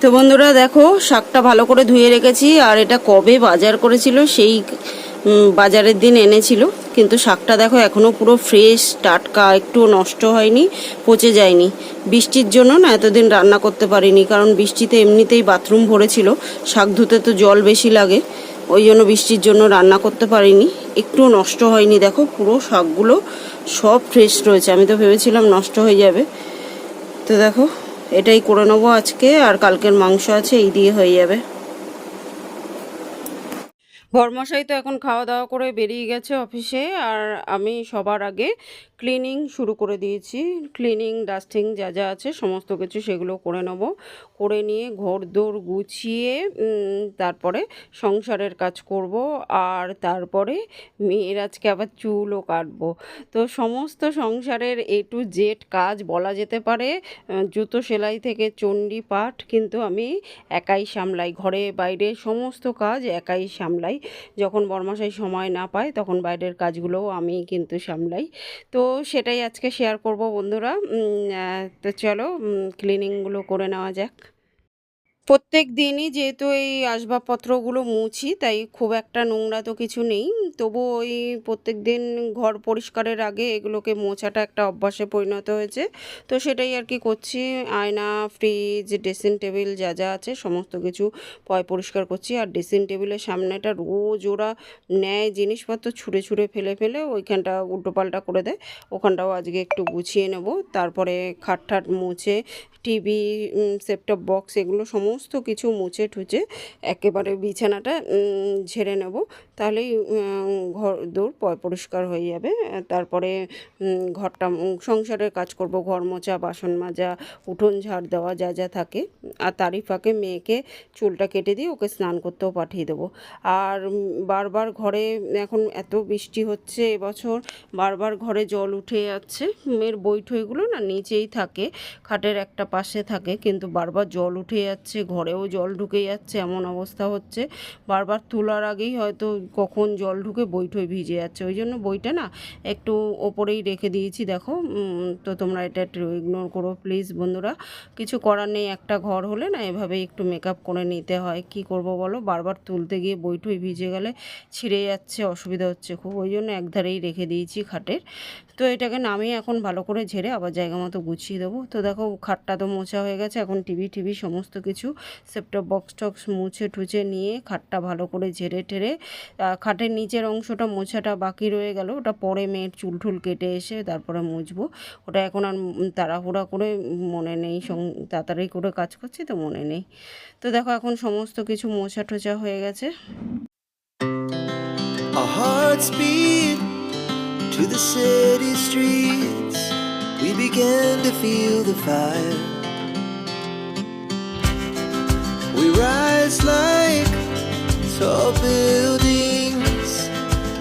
তো বন্ধুরা দেখো, শাকটা ভালো করে ধুয়ে রেখেছি, আর এটা কবে বাজার করেছিল সেই বাজারের দিন এনেছিল। কিন্তু শাকটা দেখো এখনও পুরো ফ্রেশ টাটকা, একটু নষ্ট হয়নি, পচে যায়নি। বৃষ্টির জন্য না এতদিন রান্না করতে পারিনি, কারণ বৃষ্টিতে এমনিতেই বাথরুম ভরেছিল, শাক ধুতে তো জল বেশি লাগে, ওই জন্য বৃষ্টির জন্য রান্না করতে পারিনি। একটু নষ্ট হয়নি, দেখো, পুরো শাকগুলো সব ফ্রেশ রয়েছে। আমি তো ভেবেছিলাম নষ্ট হয়ে যাবে। তো দেখো এটাই করে নেব আজকে, আর কালকের মাংস আছে, এই দিয়ে হয়ে যাবে। ভরমশাই তো এখন খাওয়া দাওয়া করে বেরিয়ে গেছে অফিসে, আর আমি সবার আগে ক্লিনিং শুরু করে দিয়েছি। ক্লিনিং ডাস্টিং যা যা আছে, সমস্ত কিছু সেগুলো করে নেব। করে নিয়ে ঘর দৌড় গুছিয়ে তারপরে সংসারের কাজ করব আর তারপরে মেয়ের আজকে আবার চুলও কাটবো। তো সমস্ত সংসারের এ টু জেড কাজ বলা যেতে পারে জুতো সেলাই থেকে চণ্ডী পাঠ কিন্তু আমি একাই সামলাই, ঘরে বাইরে সমস্ত কাজ একাই সামলাই। যখন বর্মাশাই সময় না পায়, তখন বাইরের কাজগুলোও আমি কিন্তু সামলাই। তো সেটাই আজকে শেয়ার করব বন্ধুরা তো চলো ক্লিনিংগুলো করে নেওয়া যাক। প্রত্যেক দিনই যেহেতু এই আসবাবপত্রগুলো মুছি, তাই খুব একটা নোংরা তো কিছু নেই। তবু ওই প্রত্যেক দিন ঘর পরিষ্কারের আগে এগুলোকে মোছাটা একটা অভ্যাসে পরিণত হয়েছে। তো সেটাই আর কি করছি। আয়না, ফ্রিজ, ড্রেসিং টেবিল যা যা আছে সমস্ত কিছু পয় পরিষ্কার করছি। আর ড্রেসিং টেবিলের সামনেটা রোজ ওরা নেয় জিনিসপত্র ছুঁড়ে ছুঁড়ে ফেলে ফেলে ওইখানটা উল্টোপাল্টা করে দেয়। ওখানটাও আজকে একটু গুছিয়ে নেব। তারপরে খাট ঠাট মুছে, টিভি সেপটপ বক্স এগুলো সমস্ত কিছু মুছে ঠুচে একেবারে বিছানাটা ঝেড়ে নেব। তাহলেই ঘর দৌড় পরিষ্কার হয়ে যাবে। তারপরে ঘরটা সংসারের কাজ করব, ঘর মোছা, বাসন মাজা, উঠোন ঝাড় দেওয়া যা যা থাকে। আর তারই ফাঁকে মেয়েকে চুলটা কেটে দিয়ে ওকে স্নান করতেও পাঠিয়ে দেবো। আর বারবার ঘরে এখন এত বৃষ্টি হচ্ছে এবছর, বারবার ঘরে জল উঠে যাচ্ছে। মেয়ের বইঠইগুলো না নিচেই থাকে, খাটের একটা পাশে থাকে, কিন্তু বারবার জল উঠে যাচ্ছে, ঘরেও জল ঢুকে যাচ্ছে, এমন অবস্থা হচ্ছে। বারবার তোলার আগেই হয়তো কখন জল ঢুকে বইঠই ভিজে যাচ্ছে। ওই জন্য বইটা না একটু ওপরেই রেখে দিয়েছি, দেখো। তো তোমরা এটা একটু ইগনোর করো প্লিজ বন্ধুরা। কিছু করার নেই, একটা ঘর হলে না এভাবে একটু মেকআপ করে নিতে হয়। কি করব বলো? বারবার তুলতে গিয়ে বইটই ভিজে গেলে ছিঁড়ে যাচ্ছে, অসুবিধা হচ্ছে খুব। ওই জন্য একধারেই রেখে দিয়েছি খাটের। তো এটাকে নামিয়ে এখন ভালো করে ঝেড়ে আবার জায়গা মতো গুছিয়ে দেবো। তো দেখো খাটটা তো মোছা হয়ে গেছে, এখন টিভি টিভি সমস্ত কিছু সেপটপ বক্স টক্স মুছে টুছে নিয়ে খাটটা ভালো করে ঝেড়ে টেরে খাটের নিচের অংশটা মোছাটা বাকি রয়ে গেল। ওটা পরে মেয়ের চুল টুল কেটে এসে তারপরে মুছবো। ওটা এখন আর তাড়াহুড়া করে মনে নেই তাড়াতাড়ি করে কাজ করছি তো মনে নেই। তো দেখো এখন সমস্ত কিছু মোছা টোছা হয়ে গেছে। To the city streets. We began to feel the fire. We rise like tall buildings.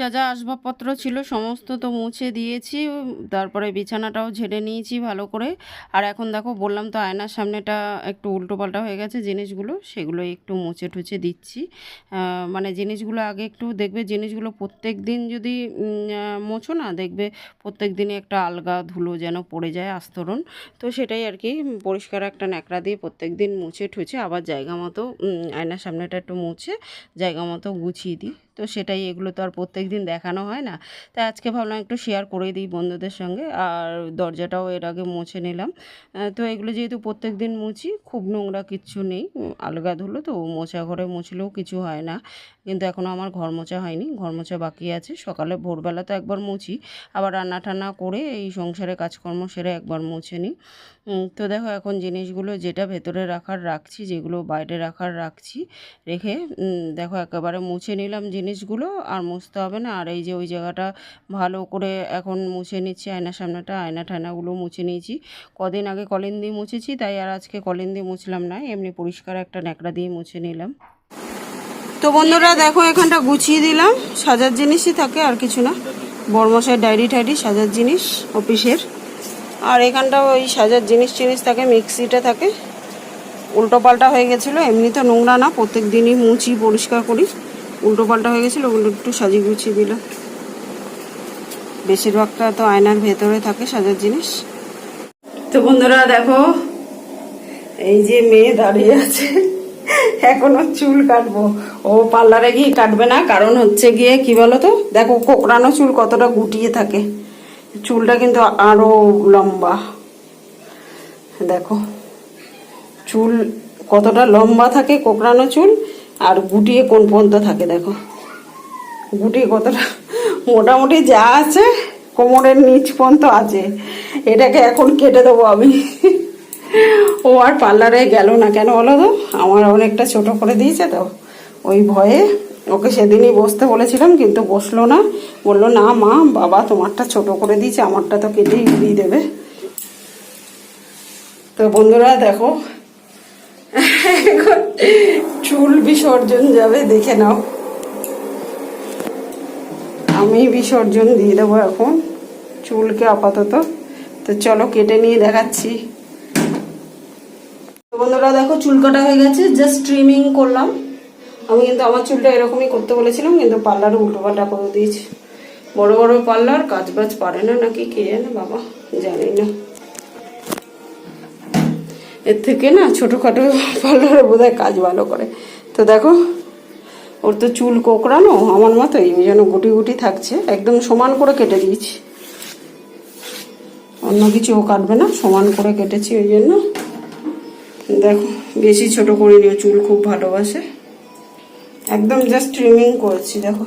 যা যা আসবাবপত্র ছিল সমস্ত তো মুছে দিয়েছি। তারপরে বিছানাটাও ঝেড়ে নিয়েছি ভালো করে। আর এখন দেখো, বললাম তো আয়নার সামনেটা একটু উল্টোপাল্টা হয়ে গেছে, জিনিসগুলো সেগুলো একটু মুছে টুছে দিচ্ছি। মানে জিনিসগুলো আগে একটু দেখবে, জিনিসগুলো প্রত্যেক দিন যদি মোছো না, দেখবে প্রত্যেক দিনই একটা আলগা ধুলো যেন পড়ে যায় আস্তরণ। তো সেটাই আর কি, পরিষ্কার একটা ন্যাকড়া দিয়ে প্রত্যেক দিন মুছে ঠুছে আবার জায়গা মতো আয়নার সামনেটা একটু মুছে জায়গা মতো গুছিয়ে দিই। তো সেটাই এগুলো তো আর প্রত্যেক দিন দেখানো হয় না। তাই আজকে ভাবলাম একটু শেয়ার করে দিই বন্ধুদের সঙ্গে। আর দরজাটাও এর আগে মুছে নিলাম। তো এগুলো যেহেতু প্রত্যেক দিন মুছি, খুব নোংরা কিচ্ছু নেই। আলগা ধুলো তো মোছা ঘরে মুছলেও কিছু হয় না। কিন্তু এখনও আমার ঘর মোছা হয়নি, ঘর মোছা বাকি আছে। সকালে ভোরবেলা তো একবার মুছি, আবার রান্না টান্না করে এই সংসারে কাজকর্ম সেরে একবার মুছে নিই। তো দেখো এখন জিনিসগুলো যেটা ভেতরে রাখার রাখছি, যেগুলো বাইরে রাখার রাখছি, রেখে দেখো একেবারে মুছে নিলাম জিনিসগুলো আর মুছতে হবে না। আর এই যে ওই জায়গাটা ভালো করে এখন মুছে নিচ্ছি আয়নার সামনেটা, আয়না ঠায়নাগুলো মুছে নিয়েছি। কদিন আগে কলিন দিয়ে মুছেছি, তাই আর আজকে কলিন দিয়ে মুছলাম না, এমনি পরিষ্কার একটা ন্যাকড়া দিয়ে মুছে নিলাম। তো বন্ধুরা দেখো এখানটা গুছিয়ে দিলাম, সাজার জিনিসই থাকে আর কিছু না। বড়মশাই ডায়েরি টাইরি সাজার জিনিস, অফিসের। আর এখানটা ওই সাজার জিনিস টিনিস থাকে মিক্সিটা থাকে। উল্টো পাল্টা হয়ে গেছিল, এমনি তো নোংরা না প্রত্যেক দিনই মুছি, পরিষ্কার করি। উল্টো পাল্টা হয়ে গেছিল, ওগুলো একটু সাজিয়ে গুছিয়ে দিলাম বেশিরভাগটা তো আয়নার ভেতরে থাকে সাজার জিনিস। তো বন্ধুরা, দেখো, এই যে মেয়ে দাঁড়িয়ে আছে, এখনও চুল কাটবো। ও পার্লারে গিয়ে কাটবে না, কারণ হচ্ছে গিয়ে কি বলতো, দেখো কোকড়ানো চুল কতটা গুটিয়ে থাকে। চুলটা কিন্তু আরও লম্বা। দেখো, চুল কতটা লম্বা থাকে কোকড়ানো চুল, আর গুটিয়ে কোন পর্যন্ত থাকে, দেখো। গুটিয়ে কতটা, মোটামুটি যা আছে কোমরের নিচ পর্যন্ত আছে। এটাকে এখন কেটে দেবো আমি। ও আর পার্লারে গেল না কেন বলো তো? আমার অনেকটা ছোট করে দিয়েছে তো। ওই ভয়ে ওকে সেদিনই বসতে বলেছিলাম, কিন্তু বসল না। বলল, না মা, বাবা তোমারটা ছোট করে দিয়েছে, আমারটা তো কেটেই উড়িয়ে দেবে। তো বন্ধুরা দেখো চুল বিসর্জন যাবে, দেখে নাও। আমি বিসর্জন দিয়ে দেবো এখন চুলকে আপাতত। তো চলো কেটে নিয়ে দেখাচ্ছি। বন্ধুরা দেখো, চুল কাটা হয়ে গেছে জাস্ট ট্রিমিং করলাম। আমি কিন্তু আমার চুলটা এরকমই করতে বলেছিলাম, কিন্তু পার্লারে উল্টোপাল্টা করে দিয়েছি। বড় বড় পার্লার কাজ বাজ পারে না নাকি কে জানে বাবা, জানি না। এর থেকে না ছোটোখাটো পার্লারে বোধহয় কাজ ভালো করে। তো দেখো, ওর তো চুল কোকড়ানো, আমার মতোই জন্য গুটি গুটি থাকছে, একদম সমান করে কেটে দিয়েছি। অন্য কিছু ও কাটবে না, সমান করে কেটেছি ওই জন্য। দেখো, বেশি ছোট করে নিও চুল খুব ভালোবাসে। একদম জাস্ট ট্রিমিং করেছি, দেখো।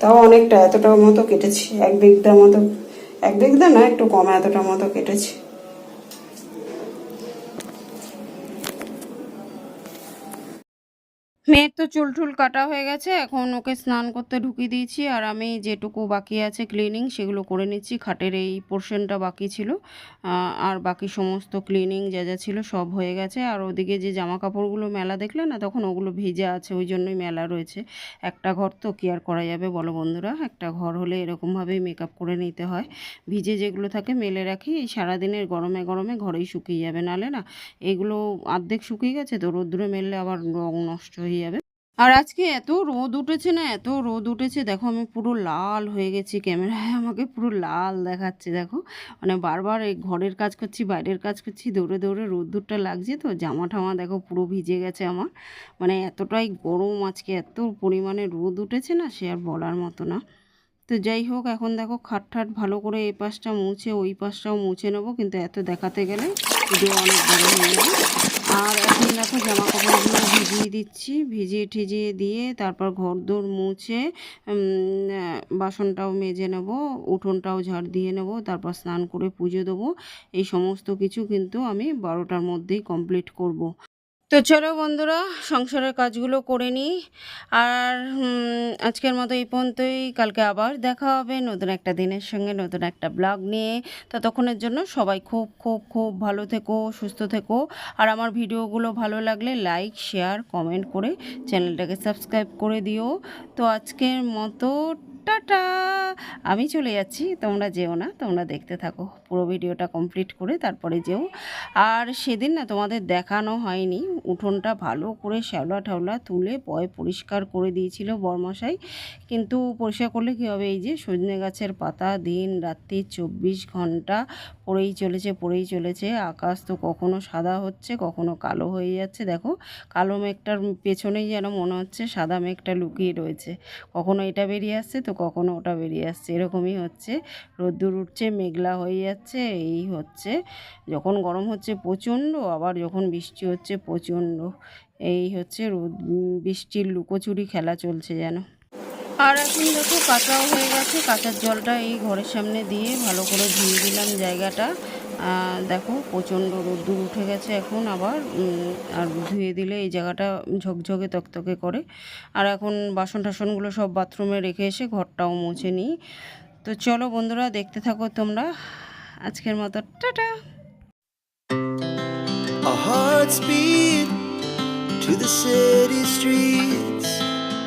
তাও অনেকটা এতটা মতো কেটেছি। এক বিঘটা মতো, এক বিঘটা না, একটু কম এতটা মতো কেটেছি। মেয়ের তো চুল টুল কাটা হয়ে গেছে, এখন ওকে স্নান করতে ঢুকিয়ে দিয়েছি, আর আমি যেটুকু বাকি আছে ক্লিনিং সেগুলো করে নিচ্ছি, খাটের এই পোর্শনটা বাকি ছিল আর বাকি সমস্ত ক্লিনিং যা যা ছিল সব হয়ে গেছে, আর ওদিকে যে জামা কাপড়গুলো মেলা দেখলে না, তখন ওগুলো ভেজা আছে, ওই জন্যই মেলা রয়েছে। একটা ঘর তো কি আর করা যাবে বলো বন্ধুরা, একটা ঘর হলে এরকমভাবেই মেকআপ করে নিতে হয়। ভিজে যেগুলো থাকে মেলে রাখি, এই সারাদিনের গরমে গরমে ঘরেই শুকিয়ে যাবে, নালে না এগুলো অর্ধেক শুকিয়ে গেছে, তো রোদ্দুরে মেললে আবার রং নষ্ট হয়ে যাবে। আর আজকে এত রোদ উঠেছে না, এত রোদ উঠেছে। দেখো আমি পুরো লাল হয়ে গেছি ক্যামেরায়, আমাকে পুরো লাল দেখাচ্ছে, দেখো। মানে বারবার এই ঘরের কাজ করছি, বাইরের কাজ করছি, দৌড়ে দৌড়ে রোদ্দুরটা লাগছে তো জামা ঠামা দেখো পুরো ভিজে গেছে আমার। মানে এতটাই গরম আজকে, এত পরিমাণে রোদ উঠেছে না, সে আর বলার মতো না। তো যাই হোক, এখন দেখো খাট ঠাট ভালো করে এই পাশটা মুছে, ওই পাশটাও মুছে নেব, কিন্তু এত দেখাতে গেলে ভিডিও অনেক বড় হয়ে যাবে আর এখন দেখো জামা কাপড়গুলো ভিজিয়ে দিচ্ছি। ভিজিয়ে ঠিজিয়ে দিয়ে তারপর ঘর দোর মুছে বাসনটাও মেজে নেব, উঠোনটাও ঝাড় দিয়ে নেব, তারপর স্নান করে পুজো দেবো। এই সমস্ত কিছু কিন্তু আমি বারোটার মধ্যেই কমপ্লিট করব। তো চলো বন্ধুরা, সংসারের কাজগুলো করে নিই আর আজকের মতো এই পর্যন্তই। কালকে আবার দেখা হবে নতুন একটা দিনের সঙ্গে, নতুন একটা ব্লগ নিয়ে। ততক্ষণের জন্য সবাই খুব খুব খুব ভালো থেকো, সুস্থ থেকো। আর আমার ভিডিওগুলো ভালো লাগলে লাইক, শেয়ার, কমেন্ট করে চ্যানেলটাকে সাবস্ক্রাইব করে দিও। তো আজকের মতো টাটা। আমি চলে যাচ্ছি, তোমরা যেও না, তোমরা দেখতে থাকো। পুরো ভিডিওটা কমপ্লিট করে তারপরে যেও। আর সেদিন না তোমাদের দেখানো হয়নি। উঠোনটা ভালো করে শ্যাওলা ঠাওলা তুলে পয় পরিষ্কার করে দিয়েছিল বরমশাই। কিন্তু পরিষ্কার করলে কী হবে? এই যে সজনে গাছের পাতা দিন রাত্রি চব্বিশ ঘণ্টা পড়েই চলেছে পড়েই চলেছে। আকাশ তো কখনো সাদা হচ্ছে, কখনো কালো হয়ে যাচ্ছে। দেখো, কালো মেঘটার পেছনেই যেন মনে হচ্ছে সাদা মেঘটা লুকিয়ে রয়েছে। কখনো এটা বেরিয়ে আসছে, তো কখনো ওটা বেরিয়ে আসছে। এরকমই হচ্ছে। রোদ্দুর উঠছে, মেঘলা হয়ে যাচ্ছে, এই হচ্ছে। যখন গরম হচ্ছে প্রচণ্ড, আবার যখন বৃষ্টি হচ্ছে প্রচণ্ড। এই হচ্ছে রোদ, বৃষ্টির লুকোচুরি খেলা চলছে যেন। আর এখন দেখো কাঁচাও হয়ে গেছে। কাঁচার জলটা এই ঘরের সামনে দিয়ে ভালো করে ধুয়ে দিলাম জায়গাটা। দেখো প্রচণ্ড রোদ্দুর উঠে গেছে এখন আবার। আর ধুয়ে দিলে এই জায়গাটা ঝকঝকে তকতকে করে। আর এখন বাসন টাসনগুলো সব বাথরুমে রেখে এসে ঘরটাও মুছে নিই। তো চলো বন্ধুরা, দেখতে থাকো তোমরা। আজকের মতো tata. Our hearts beat to the city streets.